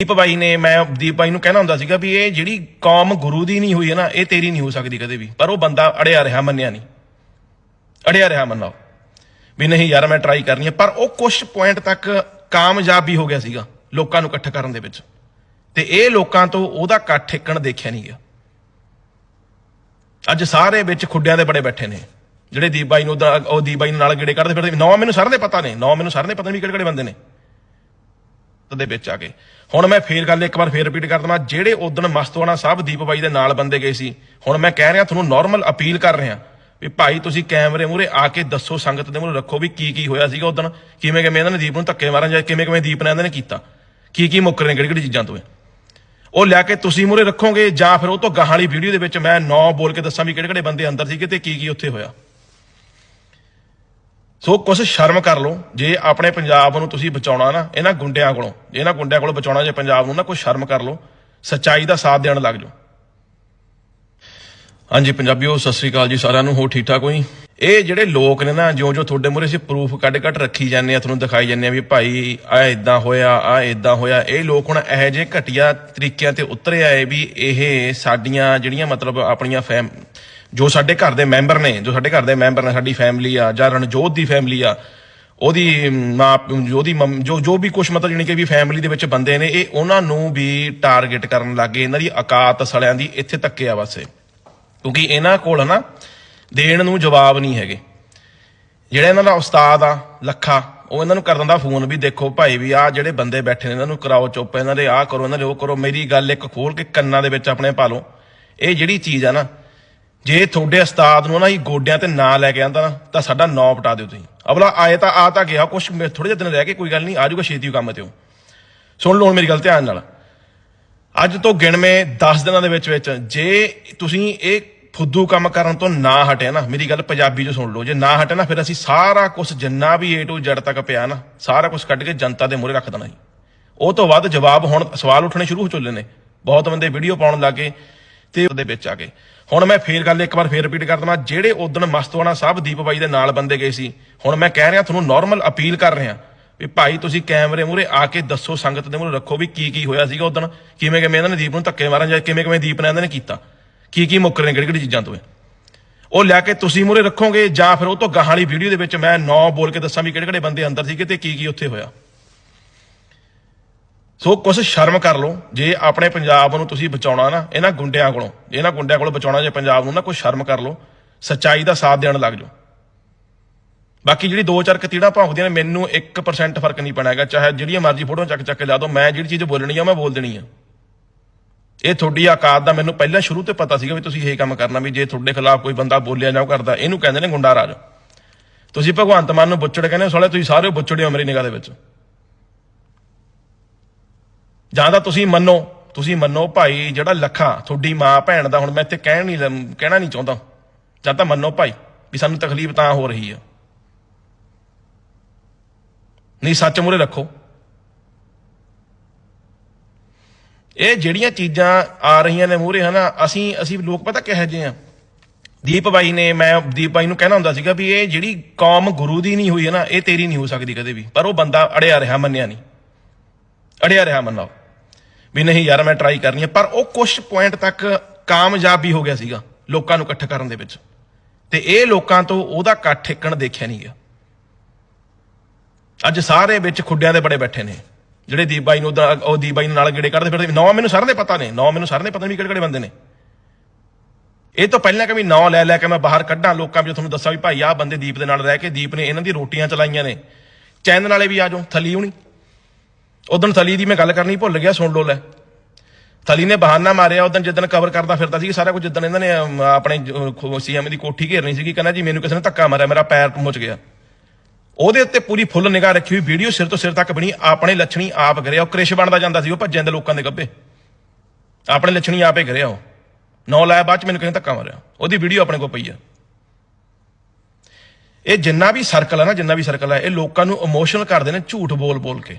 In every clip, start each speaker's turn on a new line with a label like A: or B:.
A: ਦੀਪ ਬਾਈ ਨੇ, ਮੈਂ ਦੀਪ ਬਾਈ ਨੂੰ ਕਹਿਣਾ ਹੁੰਦਾ ਸੀਗਾ ਵੀ ਇਹ ਜਿਹੜੀ ਕੌਮ ਗੁਰੂ ਦੀ ਨਹੀਂ ਹੋਈ ਹੈ ਨਾ, ਇਹ ਤੇਰੀ ਨਹੀਂ ਹੋ ਸਕਦੀ ਕਦੇ ਵੀ। ਪਰ ਉਹ ਬੰਦਾ ਅੜਿਆ ਰਿਹਾ, ਮੰਨਿਆ ਨਹੀਂ। ਅੜਿਆ ਰਿਹਾ, ਮੰਨੋ। ਵੀ ਨਹੀਂ ਯਾਰ, ਮੈਂ ਟਰਾਈ ਕਰਨੀ ਹੈ। ਪਰ ਉਹ ਕੁਝ ਪੁਆਇੰਟ ਤੱਕ ਕਾਮਯਾਬ ਵੀ ਹੋ ਗਿਆ ਸੀਗਾ, ਲੋਕਾਂ ਨੂੰ ਇਕੱਠ ਕਰਨ ਦੇ ਵਿੱਚ। ਤੇ ਇਹ ਲੋਕਾਂ ਤੋਂ ਉਹਦਾ ਇਕੱਠ ਠੇਕਣ ਦੇਖਿਆ ਨਹੀਂ ਗਿਆ। ਅੱਜ ਸਾਰੇ ਵਿੱਚ ਖੁੱਡਿਆਂ ਦੇ ਬੜੇ ਬੈਠੇ ਨੇ। ਜਿਹੜੇ ਦੀਪ ਬਾਈ ਨੂੰ ਉਹ ਦੀਪ ਬਾਈ ਨੂੰ ਨਾਲ ਗੇੜੇ ਕੱਢਦੇ ਫਿਰਦੇ ਨੌ ਮੈਨੂੰ ਸਾਰਿਆਂ ਦੇ ਪਤਾ ਨੇ। ਨੌ ਮੈਨੂੰ ਸਾਰਿਆਂ ਦੇ ਪਤਾ ਨਹੀਂ ਕਿਹੜੇ ਕਿਹੜੇ ਬੰਦੇ ਨੇ। ਦੇ ਵਿੱਚ ਆ ਕੇ ਹੁਣ ਮੈਂ ਫੇਰ ਗੱਲ ਇੱਕ ਵਾਰ ਫੇਰ ਰਿਪੀਟ ਕਰ ਦਵਾਂ। ਜਿਹੜੇ ਉਦਣ ਮਸਤਵਾਣਾ ਸਾਹਿਬ ਦੀਪ ਬਾਈ ਦੇ ਨਾਲ ਬੰਦੇ ਗਏ ਸੀ, ਹੁਣ ਮੈਂ ਕਹਿ ਰਿਹਾ, ਤੁਹਾਨੂੰ ਨਾਰਮਲ ਅਪੀਲ ਕਰ ਰਿਹਾ। ਵੀ ਭਾਈ ਤੁਸੀਂ ਕੈਮਰੇ ਮੂਹਰੇ ਆ ਕੇ ਦੱਸੋ, ਸੰਗਤ ਦੇ ਮੂਹਰੇ ਰੱਖੋ ਵੀ ਕੀ ਕੀ ਹੋਇਆ ਸੀਗਾ ਉਦਣ ਕਿਵੇਂ ਕਿਵੇਂ ਇਹਨਾਂ ਨੇ ਦੀਪ ਨੂੰ ਧੱਕੇ ਮਾਰਨ ਜਾਂ ਕਿਵੇਂ ਕਿਵੇਂ ਦੀਪ ਨੇ ਇਹਨਾਂ ਨੇ ਕੀਤਾ। ਕੀ ਕੀ ਮੁੱਕਰ ਨੇ ਕਿਹੜੀ ਕਿਹੜੀ ਚੀਜ਼ਾਂ ਤੋਂ ਉਹ ਲਿਆ ਕੇ ਤੁਸੀਂ ਮੂਹਰੇ ਰੱਖੋਗੇ ਜਾਂ ਫਿਰ ਉਹ ਤੋਂ ਗਾਹਾਂ ਵਾਲੀ ਵੀਡੀਓ ਦੇ ਵਿੱਚ ਮੈਂ ਨੌ ਬੋਲ ਕੇ ਦੱਸਾਂ ਵੀ ਕਿਹੜੇ ਕਿਹੜੇ ਬੰਦੇ ਅੰਦਰ ਸੀਗੇ ਤੇ ਕੀ ਕੀ ਉੱਥੇ ਹੋਇਆ। ਸੋ ਕੁਛ ਸ਼ਰਮ ਕਰ ਲਓ। ਜੇ ਆਪਣੇ ਪੰਜਾਬ ਨੂੰ ਤੁਸੀਂ ਬਚਾਉਣਾ ਨਾ, ਇਹਨਾਂ ਗੁੰਡਿਆਂ ਕੋਲੋਂ ਇਹਨਾਂ ਗੁੰਡਿਆਂ ਕੋਲੋਂ ਬਚਾਉਣਾ, ਜੇ ਪੰਜਾਬ ਨੂੰ ਨਾ ਕੁਛ ਸ਼ਰਮ ਕਰ ਲਓ, ਸੱਚਾਈ ਦਾ ਸਾਥ ਦੇਣ ਲੱਗ ਜਾਓ। ਹਾਂਜੀ ਪੰਜਾਬੀਓ, ਸਤਿ ਸ੍ਰੀ ਅਕਾਲ ਜੀ ਸਾਰਿਆਂ ਨੂੰ ਹੋ ਠੀਕ ਠਾਕ ਹੋਈ ਇਹ ਜਿਹੜੇ ਲੋਕ ਨੇ ਨਾ ਜਿਉਂ ਜਿਉਂ ਤੁਹਾਡੇ ਮੂਹਰੇ ਅਸੀਂ ਪ੍ਰੂਫ ਕੱਢ ਕੱਢ ਰੱਖੀ ਜਾਂਦੇ ਆ ਤੁਹਾਨੂੰ ਦਿਖਾਈ ਜਾਂਦੇ ਆ ਵੀ ਭਾਈ ਆ ਇਦਾਂ ਹੋਇਆ ਆ ਇਦਾਂ ਹੋਇਆ। ਇਹ ਲੋਕ ਹੁਣ ਇਹੋ ਜਿਹੇ ਘਟੀਆ ਤਰੀਕਿਆਂ ਤੇ ਉਤਰੇ ਆਏ ਵੀ ਇਹ ਸਾਡੀਆਂ ਜਿਹੜੀਆਂ ਮਤਲਬ ਆਪਣੀਆਂ ਫੈਮ ਜੋ ਸਾਡੇ ਘਰ ਦੇ ਮੈਂਬਰ ਨੇ, ਜੋ ਸਾਡੇ ਘਰ ਦੇ ਮੈਂਬਰ ਨੇ, ਸਾਡੀ ਫੈਮਿਲੀ ਆ, ਜਾਂ ਰਣਜੋਤ ਦੀ ਫੈਮਿਲੀ ਆ, ਉਹਦੀ ਮਾਂ ਉਹਦੀ ਮੰਮ- ਜੋ ਜੋ ਵੀ ਕੁਛ ਮਤਲਬ ਜਾਣੀ ਕਿ ਵੀ ਫੈਮਿਲੀ ਦੇ ਵਿੱਚ ਬੰਦੇ ਨੇ, ਇਹ ਉਹਨਾਂ ਨੂੰ ਵੀ ਟਾਰਗੇਟ ਕਰਨ ਲੱਗੇ, ਇਹਨਾਂ ਦੀ ਔਕਾਤ ਸਲਿਆਂ ਦੀ ਇੱਥੇ ਤੱਕੇ ਆ ਬਸ ਕਿਉਂਕਿ ਇਹਨਾਂ ਕੋਲ ਨਾ ਦੇਣ ਨੂੰ ਜਵਾਬ ਨਹੀਂ ਹੈਗੇ। ਜਿਹੜਾ ਇਹਨਾਂ ਦਾ ਉਸਤਾਦ ਆ, ਲੱਖਾ, ਉਹ ਇਹਨਾਂ ਨੂੰ ਕਰ ਦਿੰਦਾ ਫੋਨ ਵੀ ਦੇਖੋ, ਭਾਈ ਵੀ ਆ ਜਿਹੜੇ ਬੰਦੇ ਬੈਠੇ ਨੇ, ਇਹਨਾਂ ਨੂੰ ਕਰਾਓ ਚੁੱਪ, ਇਹਨਾਂ ਦੇ ਆਹ ਕਰੋ, ਇਹਨਾਂ ਦੇ ਉਹ ਕਰੋ, ਮੇਰੀ ਗੱਲ ਇੱਕ ਖੋਲ ਕੇ ਕੰਨਾਂ ਦੇ ਵਿੱਚ ਆਪਣੇ ਪਾ ਲਓ। ਇਹ ਜਿਹੜੀ ਚੀਜ਼ ਆ ਨਾ ਜੇ ਤੁਹਾਡੇ ਉਸਤਾਦ ਨੂੰ ਨਾ ਹੀ ਗੋਡਿਆਂ ਤੇ ਨਾ ਲੈ ਕੇ ਆਂਦਾ ਨਾ, ਤਾਂ ਸਾਡਾ ਨਾਂ ਪਟਾ ਦਿਓ ਤੁਸੀਂ। ਅਬਲਾ ਆਏ ਤਾਂ ਆ ਤਾਂ ਗਿਆ, ਕੁਛ ਥੋੜੇ ਜਿਹੇ ਦਿਨ ਰਹਿ ਕੇ ਕੋਈ ਗੱਲ ਨਹੀਂ ਆਜੂਗਾ ਛੇਤੀ ਕੰਮ ਤੇ ਉਹ। ਸੁਣ ਲਓ ਹੁਣ ਮੇਰੀ ਗੱਲ ਧਿਆਨ ਨਾਲ। ਅੱਜ ਤੋਂ ਗਿਣਵੇਂ 10 ਦਿਨਾਂ ਦੇ ਵਿੱਚ ਵਿੱਚ ਜੇ ਤੁਸੀਂ ਇਹ ਫੁੱਦੂ ਕੰਮ ਕਰਨ ਤੋਂ ਨਾ ਹਟਿਆ ਨਾ, ਮੇਰੀ ਗੱਲ ਪੰਜਾਬੀ ਚ ਸੁਣ ਲਓ। ਜੇ ਨਾ ਹਟਿਆ ਨਾ, ਫਿਰ ਅਸੀਂ ਸਾਰਾ ਕੁਝ ਜਿੰਨਾ ਵੀ A to Z ਤੱਕ ਪਿਆ ਨਾ, ਸਾਰਾ ਕੁਝ ਕੱਢ ਕੇ ਜਨਤਾ ਦੇ ਮੂਹਰੇ ਰੱਖ ਦੇਣਾ ਜੀ ਉਹ ਤੋਂ ਬਾਅਦ ਜਵਾਬ ਹੁਣ ਸਵਾਲ ਉੱਠਣੇ ਸ਼ੁਰੂ ਹੋ ਚੁੱਲੇ ਨੇ। ਬਹੁਤ ਬੰਦੇ ਵੀਡੀਓ ਪਾਉਣ ਲੱਗੇ ਤੇ ਉਹਦੇ ਵਿੱਚ ਆ ਕੇ ਹੁਣ ਮੈਂ ਫੇਰ ਗੱਲ ਇੱਕ ਵਾਰ ਫੇਰ ਰਿਪੀਟ ਕਰ ਦਵਾਂ। ਜਿਹੜੇ ਉਦਣ ਮਸਤਵਾਣਾ ਸਾਹਿਬ ਦੀਪ ਬਾਈ ਦੇ ਨਾਲ ਬੰਦੇ ਗਏ ਸੀ, ਹੁਣ ਮੈਂ ਕਹਿ ਰਿਹਾ, ਤੁਹਾਨੂੰ ਨਾਰਮਲ ਅਪੀਲ ਕਰ ਰਿਹਾ। ਵੀ ਭਾਈ, ਤੁਸੀਂ ਕੈਮਰੇ ਮੂਹਰੇ ਆ ਕੇ ਦੱਸੋ, ਸੰਗਤ ਦੇ ਮੂਹਰੇ ਰੱਖੋ ਵੀ ਕੀ ਕੀ ਹੋਇਆ ਸੀਗਾ ਉਦਣ ਕਿਵੇਂ ਕਿਵੇਂ ਇਹਨਾਂ ਨੇ ਦੀਪ ਨੂੰ ਧੱਕੇ ਮਾਰਨ ਜਾਂ ਕਿਵੇਂ ਕਿਵੇਂ ਦੀਪ ਨੇ ਇਹਨਾਂ ਨੇ ਕੀਤਾ। ਕੀ ਕੀ ਮੁੱਕਰ ਨੇ ਕਿਹੜੀ ਕਿਹੜੀ ਚੀਜ਼ਾਂ ਤੋਂ ਉਹ ਲਿਆ ਕੇ ਤੁਸੀਂ ਮੂਹਰੇ ਰੱਖੋਗੇ ਜਾਂ ਫਿਰ ਉਹ ਤੋਂ ਗਾਹਾਂ ਵਾਲੀ ਵੀਡੀਓ ਦੇ ਵਿੱਚ ਮੈਂ ਨੌ ਬੋਲ ਕੇ ਦੱਸਾਂ ਵੀ ਕਿਹੜੇ ਕਿਹੜੇ ਬੰਦੇ ਅੰਦਰ ਸੀਗੇ ਤੇ ਕੀ ਕੀ ਉੱਥੇ ਹੋਇਆ। ਸੋ ਕੁਛ ਸ਼ਰਮ ਕਰ ਲਓ। ਜੇ ਆਪਣੇ ਪੰਜਾਬ ਨੂੰ ਤੁਸੀਂ ਬਚਾਉਣਾ ਨਾ, ਇਹਨਾਂ ਗੁੰਡਿਆਂ ਕੋਲੋਂ ਜੇ ਇਹਨਾਂ ਗੁੰਡਿਆਂ ਕੋਲੋਂ ਬਚਾਉਣਾ ਜੇ ਪੰਜਾਬ ਨੂੰ ਨਾ, ਕੁਛ ਸ਼ਰਮ ਕਰ ਲਓ। ਸੱਚਾਈ ਦਾ ਸਾਥ ਦੇਣ ਲੱਗ ਜਾਓ। ਬਾਕੀ ਜਿਹੜੀ ਦੋ ਚਾਰ ਕਤੀੜਾਂ ਭੌਂਕਦੀਆਂ ਨੇ, ਮੈਨੂੰ 1% ਫ਼ਰਕ ਨਹੀਂ ਪੈਣਾ ਹੈਗਾ। ਚਾਹੇ ਜਿਹੜੀਆਂ ਮਰਜ਼ੀ ਫੋਟੋਆਂ ਚੱਕ ਚੱਕ ਕੇ ਲਾ ਦਿਓ, ਮੈਂ ਜਿਹੜੀ ਚੀਜ਼ ਬੋਲਣੀ ਆ, ਮੈਂ ਬੋਲ ਦੇਣੀ ਆ। ਇਹ ਤੁਹਾਡੀ ਆਕਾਤ ਦਾ ਮੈਨੂੰ ਪਹਿਲਾਂ ਸ਼ੁਰੂ ਤੋਂ ਪਤਾ ਸੀਗਾ ਵੀ ਤੁਸੀਂ ਇਹ ਕੰਮ ਕਰਨਾ, ਵੀ ਜੇ ਤੁਹਾਡੇ ਖਿਲਾਫ ਕੋਈ ਬੰਦਾ ਬੋਲਿਆ ਜਾਂ ਕਰਦਾ, ਇਹਨੂੰ ਕਹਿੰਦੇ ਨੇ ਗੁੰਡਾ ਰਾਜ। ਤੁਸੀਂ ਭਗਵੰਤ ਮਾਨ ਨੂੰ ਬੁੱਚੜ ਕਹਿੰਦੇ ਹੋ ਸਾਲੇ ਤੁਸੀਂ ਸਾਰੇ ਬੁੱਚੜੇ ਹੋ ਮੇਰੀ ਨਿਗਾਹ ਦੇ ਵਿੱਚ। ਜਾਂ ਤਾਂ ਤੁਸੀਂ ਮੰਨੋ ਤੁਸੀਂ ਮੰਨੋ ਭਾਈ ਜਿਹੜਾ ਲੱਖਾ ਤੁਹਾਡੀ ਮਾਂ ਭੈਣ ਦਾ ਹੁਣ ਮੈਂ ਇੱਥੇ ਕਹਿਣ ਨਹੀਂ ਕਹਿਣਾ ਨਹੀਂ ਚਾਹੁੰਦਾ। ਜਾਂ ਤਾਂ ਮੰਨੋ ਭਾਈ ਵੀ ਸਾਨੂੰ ਤਕਲੀਫ ਤਾਂ ਹੋ ਰਹੀ ਆ। ਨਹੀਂ, ਸੱਚ ਮੂਰੇ ਰੱਖੋ। ਇਹ ਜਿਹੜੀਆਂ ਚੀਜ਼ਾਂ ਆ ਰਹੀਆਂ ਨੇ ਮੂਰੇ ਹਨਾ, ਅਸੀਂ ਅਸੀਂ ਲੋਕ ਪਤਾ ਕਿਹੋ ਜਿਹੇ ਆ। ਦੀਪ ਬਾਈ ਨੇ, ਮੈਂ ਦੀਪ ਬਾਈ ਨੂੰ ਕਹਿਣਾ ਹੁੰਦਾ ਸੀਗਾ ਵੀ ਇਹ ਜਿਹੜੀ ਕੌਮ ਗੁਰੂ ਦੀ ਨਹੀਂ ਹੋਈ ਹੈ ਨਾ, ਇਹ ਤੇਰੀ ਨਹੀਂ ਹੋ ਸਕਦੀ ਕਦੇ ਵੀ। ਪਰ ਉਹ ਬੰਦਾ ਅੜਿਆ ਰਿਹਾ, ਮੰਨਿਆ ਨਹੀਂ। ਅੜਿਆ ਰਿਹਾ ਮੰਨੋ। ਵੀ ਨਹੀਂ ਯਾਰ ਮੈਂ ਟਰਾਈ ਕਰਨੀ ਹੈ ਪਰ ਉਹ ਕੁਝ ਪੁਆਇੰਟ ਤੱਕ ਕਾਮਯਾਬ ਵੀ ਹੋ ਗਿਆ ਸੀਗਾ ਲੋਕਾਂ ਨੂੰ ਇਕੱਠ ਕਰਨ ਦੇ ਵਿੱਚ। ਤੇ ਇਹ ਲੋਕਾਂ ਤੋਂ ਉਹਦਾ ਇਕੱਠ ਠੇਕਣ ਦੇਖਿਆ ਨਹੀਂ ਗਿਆ। ਅੱਜ ਸਾਰੇ ਵਿੱਚ ਖੁੱਡਿਆਂ ਦੇ ਬੜੇ ਬੈਠੇ ਨੇ। ਜਿਹੜੇ ਦੀਪ ਬਾਈ ਨੂੰ ਉਹ ਦੀਪ ਬਾਈ ਨੂੰ ਨਾਲ ਗੇੜੇ ਕੱਢਦੇ ਫਿਰਦੇ ਨੌ ਮੈਨੂੰ ਸਾਰਿਆਂ ਦੇ ਪਤਾ ਨੇ, ਨੌ ਮੈਨੂੰ ਸਾਰਿਆਂ ਦੇ ਪਤਾ ਨਹੀਂ ਕਿਹੜੇ ਕਿਹੜੇ ਬੰਦੇ ਨੇ। ਇਹ ਤੋਂ ਪਹਿਲਾਂ ਕਿ ਵੀ ਨੌ ਲੈ ਲੈ ਕੇ ਮੈਂ ਬਾਹਰ ਕੱਢਾਂ, ਲੋਕਾਂ ਵਿੱਚ ਤੁਹਾਨੂੰ ਦੱਸਾਂ ਵੀ ਭਾਈ ਆਹ ਬੰਦੇ ਦੀਪ ਦੇ ਨਾਲ ਰਹਿ ਕੇ ਦੀਪ ਨੇ ਇਹਨਾਂ ਦੀ ਰੋਟੀਆਂ ਚਲਾਈਆਂ ਨੇ। ਚੈਨਲ ਵਾਲੇ ਵੀ ਆ ਜਾਓ, ਥੱਲੀ ਹੋਣੀ। ਉਦੋਂ ਥਲੀ ਦੀ ਮੈਂ ਗੱਲ ਕਰਨੀ ਭੁੱਲ ਗਿਆ, ਸੁਣ ਲਓ ਲੈ। ਥਲੀ ਨੇ ਬਹਾਨਾ ਮਾਰਿਆ, ਉਦੋਂ ਜਿੱਦਣ ਕਵਰ ਕਰਦਾ ਫਿਰਦਾ ਸੀ, ਸਾਰਾ ਕੁਝ ਜਿੱਦਣ ਇਹਨਾਂ ਨੇ ਆਪਣੇ ਸੀਐਮ ਦੀ ਕੋਠੀ ਘੇਰਨੀ ਸੀਗੀ, ਕਹਿੰਦਾ ਜੀ ਮੈਨੂੰ ਕਿਸੇ ਨੇ ਧੱਕਾ ਮਾਰਿਆ, ਮੇਰਾ ਪੈਰ ਮੁੱਚ ਗਿਆ। ਉਹਦੇ ਉੱਤੇ ਪੂਰੀ ਫੁੱਲ ਨਿਗਾਹ ਰੱਖੀ ਹੋਈ ਵੀਡੀਓ ਸਿਰ ਤੋਂ ਸਿਰ ਤੱਕ ਬਣੀ, ਆਪਣੇ ਲੱਛਣੀ ਆਪ ਕਰਿਆ ਉਹ ਕ੍ਰਿਸ਼ ਬਣਦਾ ਜਾਂਦਾ ਸੀ, ਉਹ ਭੱਜਣ ਦੇ ਲੋਕਾਂ ਦੇ ਗੱਭੇ ਆਪਣੇ ਲੱਛਣੀ ਆਪੇ ਕਰਿਆ ਉਹ। ਨੌ ਲਾਇਆ, ਬਾਅਦ ਚ ਮੈਨੂੰ ਕਿਸੇ ਨੇ ਧੱਕਾ ਮਾਰਿਆ। ਉਹਦੀ ਵੀਡੀਓ ਆਪਣੇ ਕੋਲ ਪਈ ਆ। ਇਹ ਜਿੰਨਾ ਵੀ ਸਰਕਲ ਹੈ ਨਾ, ਜਿੰਨਾ ਵੀ ਸਰਕਲ ਹੈ ਇਹ ਲੋਕਾਂ ਨੂੰ ਇਮੋਸ਼ਨਲ ਕਰਦੇ ਨੇ ਝੂਠ ਬੋਲ ਬੋਲ ਕੇ।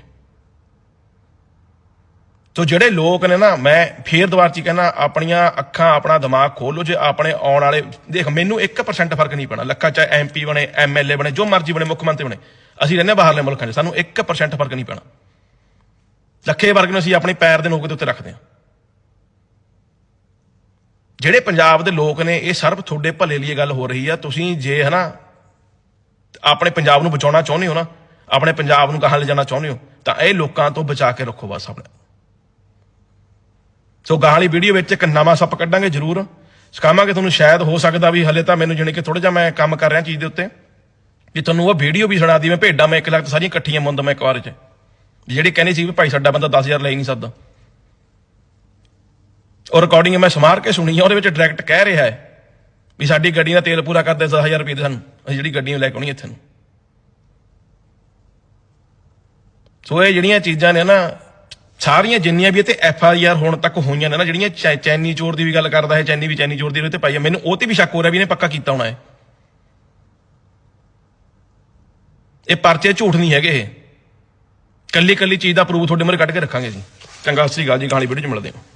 A: ਤੋ ਜਿਹੜੇ ਲੋਕ ਨੇ ਨਾ, ਮੈਂ ਫੇਰ ਦੁਬਾਰਾ ਚ ਕਹਿੰਦਾ, ਆਪਣੀਆਂ ਅੱਖਾਂ, ਆਪਣਾ ਦਿਮਾਗ ਖੋਲੋ ਜੇ ਆਪਣੇ ਆਉਣ ਵਾਲੇ, ਦੇਖ, ਮੈਨੂੰ 1% ਫ਼ਰਕ ਨਹੀਂ ਪੈਣਾ। ਲੱਖਾਂ ਚਾਹੇ ਐਮਪੀ ਬਣੇ ਐਮਐਲਏ ਬਣੇ, ਜੋ ਮਰਜ਼ੀ ਬਣੇ, ਮੁੱਖ ਮੰਤਰੀ ਬਣੇ। ਅਸੀਂ ਰਹਿੰਦੇ ਹਾਂ ਬਾਹਰਲੇ ਮੁਲਕਾਂ 'ਚ, ਸਾਨੂੰ 1% ਫ਼ਰਕ ਨਹੀਂ ਪੈਣਾ। ਲੱਖੇ ਵਰਗ ਨੂੰ ਅਸੀਂ ਆਪਣੇ ਪੈਰ ਦੇ ਨੋਕ ਦੇ ਉੱਤੇ ਰੱਖਦੇ ਹਾਂ। ਜਿਹੜੇ ਪੰਜਾਬ ਦੇ ਲੋਕ ਨੇ, ਇਹ ਸਰਬ ਤੁਹਾਡੇ ਭਲੇ ਲਈ ਇਹ ਗੱਲ ਹੋ ਰਹੀ ਆ। ਤੁਸੀਂ ਜੇ, ਹਨਾ, ਆਪਣੇ ਪੰਜਾਬ ਨੂੰ ਬਚਾਉਣਾ ਚਾਹੁੰਦੇ ਹੋ ਨਾ, ਆਪਣੇ ਪੰਜਾਬ ਨੂੰ ਕਹਾਂ ਲੈ ਜਾਣਾ ਚਾਹੁੰਦੇ ਹੋ, ਤਾਂ ਇਹ ਲੋਕਾਂ ਤੋਂ ਬਚਾ ਕੇ ਰੱਖੋ ਬਸ ਆਪਣੇ। ਸੋ ਗਾਂ ਵਾਲੀ ਵੀਡੀਓ ਵਿੱਚ ਇੱਕ ਨਵਾਂ ਸੱਪ ਕੱਢਾਂਗੇ ਜ਼ਰੂਰ। ਸਿਖਾਵਾਂਗੇ ਤੁਹਾਨੂੰ ਸ਼ਾਇਦ ਹੋ ਸਕਦਾ ਵੀ ਹਲੇ ਤਾਂ ਮੈਨੂੰ ਜਾਣੀ ਕਿ ਥੋੜਾ ਜਿਹਾ ਮੈਂ ਕੰਮ ਕਰ ਰਿਹਾ ਚੀਜ਼ ਦੇ ਉੱਤੇ। ਵੀ ਤੁਹਾਨੂੰ ਉਹ ਵੀਡੀਓ ਵੀ ਸੁਣਾ ਦੀ ਮੈਂ ਭੇਡਾਂ, ਮੈਂ ਇੱਕ ਲੱਖ ਸਾਰੀਆਂ ਇਕੱਠੀਆਂ ਮੁੰਦ ਮੈਂ ਇੱਕ ਵਾਰ ਚ। ਜਿਹੜੀ ਕਹਿੰਦੀ ਸੀ ਵੀ ਭਾਈ ਸਾਡਾ ਬੰਦਾ 10000 ਲੈ ਹੀ ਨਹੀਂ ਸਕਦਾ। ਉਹ ਰਿਕਾਰਡਿੰਗ ਮੈਂ ਸਮਾਰ ਕੇ ਸੁਣੀ ਹੈ ਉਹਦੇ ਵਿੱਚ ਡਾਇਰੈਕਟ ਕਹਿ ਰਿਹਾ ਹੈ ਵੀ ਸਾਡੀ ਗੱਡੀ ਦਾ ਤੇਲ ਪੂਰਾ ਕਰਦੇ 10000 ਰੁਪਏ ਦੇ ਸਾਨੂੰ। ਅਸੀਂ ਜਿਹੜੀ ਗੱਡੀ ਲੈ ਕੇ ਆਉਣੀ ਇੱਥੇ ਨੂੰ। ਸੋ ਇਹ ਜਿਹੜੀਆਂ ਚੀਜ਼ਾਂ ਨੇ ਨਾ ਸਾਰੀਆਂ ਜਿੰਨੀਆਂ ਵੀ ਇਹ ਤੇ ਐਫ ਆਈ ਆਰ ਹੁਣ ਤੱਕ ਹੋਈਆਂ ਨੇ ਨਾ, ਜਿਹੜੀਆਂ ਚੈ- ਚੈਨੀ ਚੋਰ ਦੀ ਵੀ ਗੱਲ ਕਰਦਾ ਹੈ, ਚੈਨੀ ਵੀ ਚੈਨੀ ਚੋਰ ਦੀ ਉਹਦੇ ਤੇ ਪਾਈ ਹੈ ਮੈਨੂੰ ਉਹ ਤੇ ਵੀ ਸ਼ੱਕ ਹੋ ਰਿਹਾ ਵੀ ਇਹਨੇ ਪੱਕਾ ਕੀਤਾ ਹੋਣਾ ਹੈ। ਇਹ ਪਰਚੇ ਝੂਠ ਨਹੀਂ ਹੈਗੇ ਇਹ। ਕੱਲੀ ਕੱਲੀ ਚੀਜ਼ ਦਾ ਪ੍ਰੂਫ ਤੁਹਾਡੇ ਮੂਹਰੇ ਕੱਢ ਕੇ ਰੱਖਾਂਗੇ ਜੀ। ਚੰਗਾ, ਸਤਿ ਸ੍ਰੀ ਅਕਾਲ ਜੀ ਗਾਲੀ ਵੀਡੀਓ ਚ ਮਿਲਦੇ ਹਾਂ।